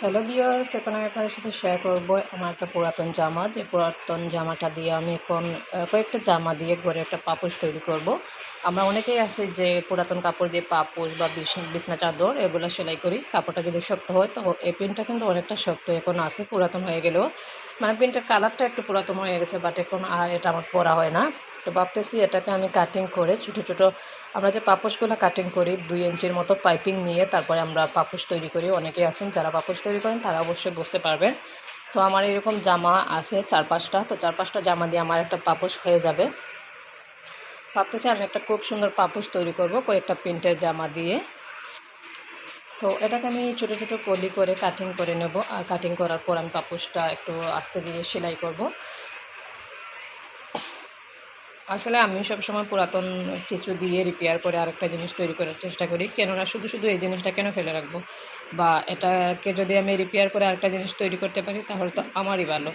Hello বিয়ার্স এখন আমি আপনাদের সাথে শেয়ার করব আমার একটা পুরাতন জামা। যে পুরাতন জামাটা দিয়ে আমি এখন কয়েকটা জামা দিয়ে ঘরে একটা পাপোশ তৈরি করব। আমরা অনেকেই আছে যে পুরাতন কাপড় দিয়ে পাপোশ বা বিছ- বিছনা চাদর এগুলো সেলাই করি। কাপড়টা যদি শক্ত হয়, তো এই পেনটা কিন্তু অনেকটা শক্ত এখন আছে, পুরাতন হয়ে গেলেও। মানে প্রিন্টের কালারটা একটু পুরাতন হয়ে গেছে বাট এখন আর এটা আমার পরা হয় না। তো ভাবতেছি এটাকে আমি কাটিং করে ছোটো ছোটো আমরা যে পাপোশগুলো কাটিং করি, দুই ইঞ্চির মতো পাইপিং নিয়ে তারপরে আমরা পাপোশ তৈরি করি। অনেকে আছেন যারা পাপোশ তৈরি করেন, তারা অবশ্যই বুঝতে পারবেন। তো আমার এরকম জামা আছে চার পাঁচটা, তো চার পাঁচটা জামা দিয়ে আমার একটা পাপোশ হয়ে যাবে। ভাবতেছি আমি একটা খুব সুন্দর পাপোশ তৈরি করব কয়েকটা প্রিন্টের জামা দিয়ে। তো এটাকে আমি ছোটো ছোটো কলি করে কাটিং করে নেব। আর কাটিং করার পর আমি পাপোশটা একটু আস্তে দিয়ে সেলাই করব। আসলে আমি সবসময় পুরাতন কিছু দিয়ে রিপেয়ার করে আরেকটা জিনিস তৈরি করার চেষ্টা করি। কেননা শুধু শুধু এই জিনিসটা কেন ফেলে রাখব? বা এটাকে যদি আমি রিপেয়ার করে আরেকটা জিনিস তৈরি করতে পারি, তাহলে তো আমারই ভালো।